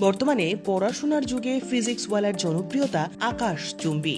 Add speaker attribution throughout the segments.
Speaker 1: বর্তমানে পড়াশোনার যুগে ফিজিক্সওয়ালার জনপ্রিয়তা আকাশ চুম্বি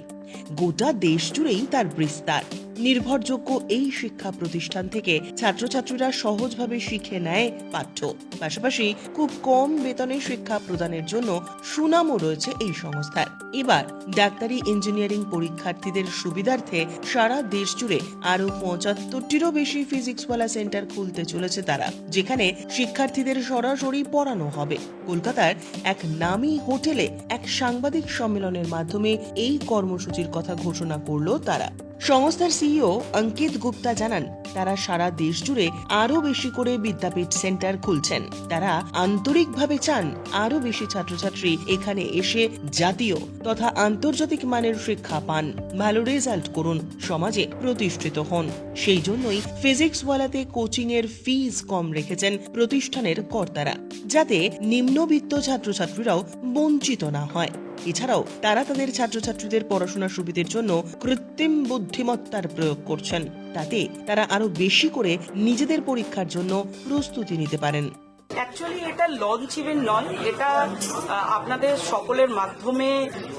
Speaker 1: গোটা দেশ জুড়েই তার বিস্তার। নির্ভরযোগ্য এই শিক্ষা প্রতিষ্ঠান থেকে ছাত্রছাত্রীরা সহজভাবে শিখে নেয় পাঠ্য। পাশাপাশি খুব কম বেতনে শিক্ষা প্রদানের জন্য সুনামও রয়েছে এই সংস্থার। এবার ডাক্তারি ইঞ্জিনিয়ারিং পরীক্ষার্থীদের সুবিধার্থে সারা দেশ জুড়ে আরও পঁচাত্তরটিরও বেশি ফিজিক্সওয়ালা সেন্টার খুলতে চলেছে তারা, যেখানে শিক্ষার্থীদের সরাসরি পড়ানো হবে। কলকাতার এক নামী হোটেলে এক সাংবাদিক সম্মেলনের মাধ্যমে এই কর্মসূচির কথা ঘোষণা করল তারা। সংস্থার সিইও অঙ্কিত গুপ্তা জানান, তারা সারা দেশ জুড়ে আরও বেশি করে বিদ্যাপীঠ সেন্টার খুলছেন। তারা আন্তরিকভাবে চান আরও বেশি ছাত্রছাত্রী এখানে এসে জাতীয় তথা আন্তর্জাতিক মানের শিক্ষা পান, ভালো রেজাল্ট করুন, সমাজে প্রতিষ্ঠিত হন। সেই জন্যই ফিজিক্সওয়ালাতে কোচিং এর ফিজ কম রেখেছেন প্রতিষ্ঠানের কর্তারা, যাতে নিম্নবিত্ত ছাত্রছাত্রীরাও বঞ্চিত না হয়। এছাড়াও তারা তাদের ছাত্রছাত্রীদের পড়াশোনার সুবিধের জন্য কৃত্রিম বুদ্ধিমত্তার প্রয়োগ করছেন। তাতে তারা আরও বেশি করে নিজেদের পরীক্ষার জন্য প্রস্তুতি নিতে পারেন।
Speaker 2: অ্যাকচুয়ালি এটা লঞ্চ ইভেন্ট নয়। এটা আপনাদের সকলের মাধ্যমে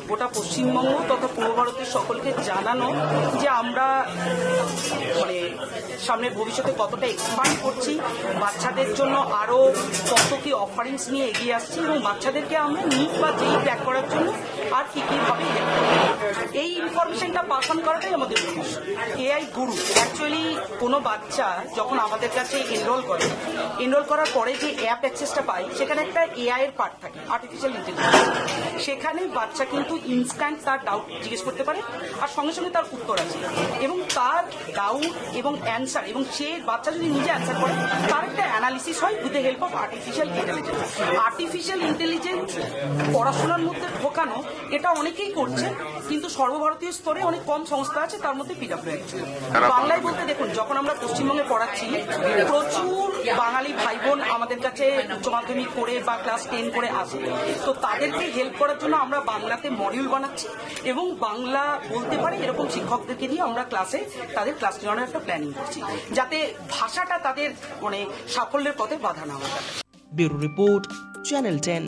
Speaker 2: গোটা পশ্চিমবঙ্গ তথা পূর্ব ভারতের সকলকে জানানো যে আমরা মানে সামনের ভবিষ্যতে কতটা এক্সপান্ড করছি, বাচ্চাদের জন্য আরও কত কি অফারিংস নিয়ে এগিয়ে আসছি এবং বাচ্চাদেরকে আমরা নিট বা যেই ত্যাগ করার জন্য আর কি কি ভাবে help এই ইনফরমেশনটা পাস অন করাটাই আমাদের উদ্দেশ্য। এআই গুরু অ্যাকচুয়ালি কোনো বাচ্চা যখন আমাদের কাছে এনরোল করে এনরোল করার পরে যে অ্যাপ অ্যাক্সেসটা পায়, সেখানে একটা এআই এর পার্ট থাকে আর্টিফিশিয়াল ইন্টেলিজেন্স সেখানে বাচ্চা কিন্তু ইনস্ট্যান্ট তার ডাউট জিজ্ঞেস করতে পারে, আর সঙ্গে সঙ্গে তার উত্তর আছে এবং তার ডাউট এবং অ্যান্সার এবং সে বাচ্চা যদি নিজে অ্যান্সার করে, তার একটা অ্যানালিসিস হয় with the help of artificial intelligence artificial intelligence পড়াশোনার মধ্যে ঢোকানো এটা অনেকেই করছে কিন্তু সর্বভারতীয় স্তরে অনেক কম সংস্থা আছে তার মধ্যে পিডাব্লিউ বাংলায় বলতে দেখুন যখন আমরা পশ্চিমবঙ্গে পড়াচ্ছি প্রচুর বাঙালি ভাই বোন আমাদের কাছে উচ্চ মাধ্যমিক করে বা ক্লাস টেন করে আসে। তো তাদেরকে হেল্প করার জন্য আমরা বাংলাতে মডিউল বানাচ্ছি এবং বাংলা বলতে পারে এরকম শিক্ষকদেরকে নিয়ে আমরা ক্লাসে তাদের ক্লাস নেওয়ার একটা প্ল্যানিং করছি। যাতে ভাষাটা তাদের মানে সাফল্যের পথে বাধা না হয়
Speaker 1: ব্যুরো রিপোর্ট চ্যানেল টেন।